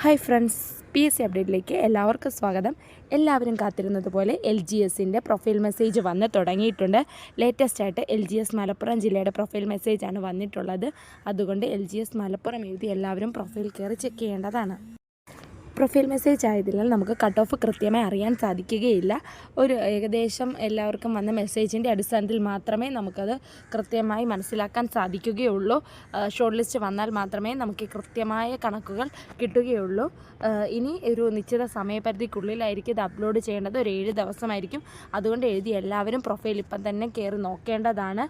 Hi friends P S C അപ്ഡേറ്റിലേക്ക് എല്ലാവർക്കും സ്വാഗതം. എല്ലാവരും കാത്തിരുന്നത് പോലെ എൽ ജി എസിന്റെ പ്രൊഫൈൽ മെസ്സേജ് വന്ന് തുടങ്ങിയിട്ടുണ്ട്. ലേറ്റസ്റ്റ് ആയിട്ട് എൽ ജി എസ് മലപ്പുറം ജില്ലയുടെ പ്രൊഫൈൽ മെസ്സേജാണ് വന്നിട്ടുള്ളത്. അതുകൊണ്ട് എൽ ജി എസ് മലപ്പുറം എഴുതി എല്ലാവരും പ്രൊഫൈൽ കയറി ചെക്ക് ചെയ്യേണ്ടതാണ്. പ്രൊഫൈൽ മെസ്സേജ് ആയതിനാൽ നമുക്ക് കട്ട് ഓഫ് കൃത്യമായി അറിയാൻ സാധിക്കുകയില്ല. ഒരു ഏകദേശം എല്ലാവർക്കും വന്ന മെസ്സേജിന്റെ അടിസ്ഥാനത്തിൽ മാത്രമേ നമുക്കത് കൃത്യമായി മനസ്സിലാക്കാൻ സാധിക്കുകയുള്ളൂ. ഷോർട്ട് ലിസ്റ്റ് വന്നാൽ മാത്രമേ നമുക്ക് കൃത്യമായ കണക്കുകൾ കിട്ടുകയുള്ളൂ. ഇനി ഒരു നിശ്ചിത സമയപരിധിക്കുള്ളിലായിരിക്കും ഇത് അപ്ലോഡ് ചെയ്യേണ്ടത്. ഒരു ഏഴ് ദിവസമായിരിക്കും. അതുകൊണ്ട് എഴുതി എല്ലാവരും പ്രൊഫൈൽ ഇപ്പം തന്നെ കയറി നോക്കേണ്ടതാണ്.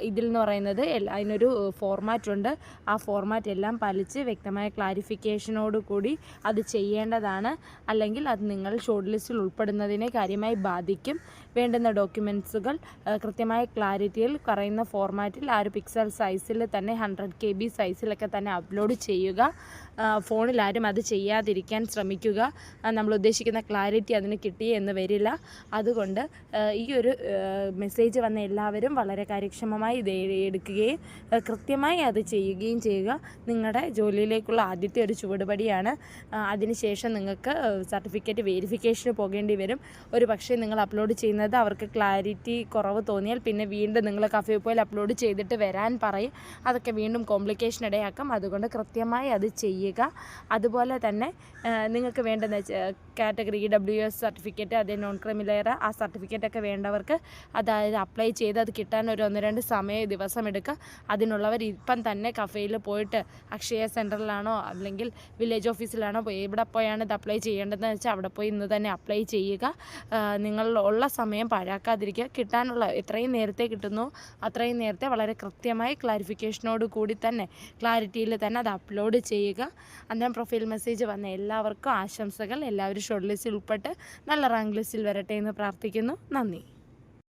ഇതിൽ എന്ന് പറയുന്നത് അതിനൊരു ഫോർമാറ്റ് ഉണ്ട്. ആ ഫോർമാറ്റ് എല്ലാം പാലിച്ച് വ്യക്തമായ ക്ലാരിഫിക്കേഷനോട് കൂടി അത് ചെയ്യേണ്ടതാണ്. അല്ലെങ്കിൽ അത് നിങ്ങൾ ഷോർട്ട് ലിസ്റ്റിൽ ഉൾപ്പെടുന്നതിനെ കാര്യമായി ബാധിക്കും. വേണ്ടുന്ന ഡോക്യുമെൻസുകൾ കൃത്യമായ ക്ലാരിറ്റിയിൽ പറയുന്ന ഫോർമാറ്റിൽ ആ ഒരു പിക്സൽ സൈസിൽ തന്നെ ഹൺഡ്രഡ് കെ ബി സൈസിലൊക്കെ തന്നെ അപ്ലോഡ് ചെയ്യുക. ഫോണിൽ ആരും അത് ചെയ്യാതിരിക്കാൻ ശ്രമിക്കുക. നമ്മൾ ഉദ്ദേശിക്കുന്ന ക്ലാരിറ്റി അതിന് കിട്ടി എന്ന് വരില്ല. അതുകൊണ്ട് ഈ ഒരു മെസ്സേജ് വന്ന എല്ലാവരും വളരെ കാര്യക്ഷമമായി ഇത് എടുക്കുകയും കൃത്യമായി അത് ചെയ്യുകയും ചെയ്യുക. നിങ്ങളുടെ ജോലിയിലേക്കുള്ള ആദ്യത്തെ ഒരു ചുവടുപടിയാണ്. അതിനുശേഷം നിങ്ങൾക്ക് സർട്ടിഫിക്കറ്റ് വെരിഫിക്കേഷന് പോകേണ്ടി വരും. ഒരു പക്ഷേ നിങ്ങൾ അപ്ലോഡ് ചെയ്യുന്നത് അവർക്ക് ക്ലാരിറ്റി കുറവ് തോന്നിയാൽ പിന്നെ വീണ്ടും നിങ്ങൾ കഫേ പോയിൽ അപ്ലോഡ് ചെയ്തിട്ട് വരാൻ പറയും. അതൊക്കെ വീണ്ടും കോംപ്ലിക്കേഷൻ ഇടയാക്കും. അതുകൊണ്ട് കൃത്യമായി അത് ചെയ്യുക. അതുപോലെ തന്നെ നിങ്ങൾക്ക് വേണ്ടെന്ന് കാറ്റഗറി ഡബ്ല്യു എസ് സർട്ടിഫിക്കറ്റ് അതേ നോൺ ക്രിമിലെയർ ആ സർട്ടിഫിക്കറ്റൊക്കെ വേണ്ടവർക്ക് അതായത് അപ്ലൈ ചെയ്ത് അത് കിട്ടാൻ ഒരു ഒന്ന് രണ്ട് സമയ ദിവസം എടുക്കുക. അതിനുള്ളവർ ഇപ്പം തന്നെ കഫേയിൽ പോയിട്ട് അക്ഷയ സെന്ററിലാണോ അല്ലെങ്കിൽ വില്ലേജ് ഓഫീസിലാണോ പോയി എവിടെ പോയാണ് ഇത് അപ്ലൈ ചെയ്യേണ്ടതെന്ന് വെച്ചാൽ അവിടെ പോയി ഇന്ന് തന്നെ അപ്ലൈ ചെയ്യുക. നിങ്ങൾ ഉള്ള സമയം പാഴാക്കാതിരിക്കുക. കിട്ടാനുള്ള എത്രയും നേരത്തെ കിട്ടുന്നു. അത്രയും നേരത്തെ വളരെ കൃത്യമായി ക്ലാരിഫിക്കേഷനോട് കൂടി തന്നെ ക്ലാരിറ്റിയിൽ തന്നെ അത് അപ്ലോഡ് ചെയ്യുക. അന്നേരം പ്രൊഫൈൽ മെസ്സേജ് വന്ന എല്ലാവർക്കും ആശംസകൾ. എല്ലാവരും ഷോർട്ട് ലിസ്റ്റിൽ ഉൾപ്പെട്ട് നല്ല റാങ്ക് ലിസ്റ്റിൽ വരട്ടെ എന്ന് പ്രാർത്ഥിക്കുന്നു. നന്ദി.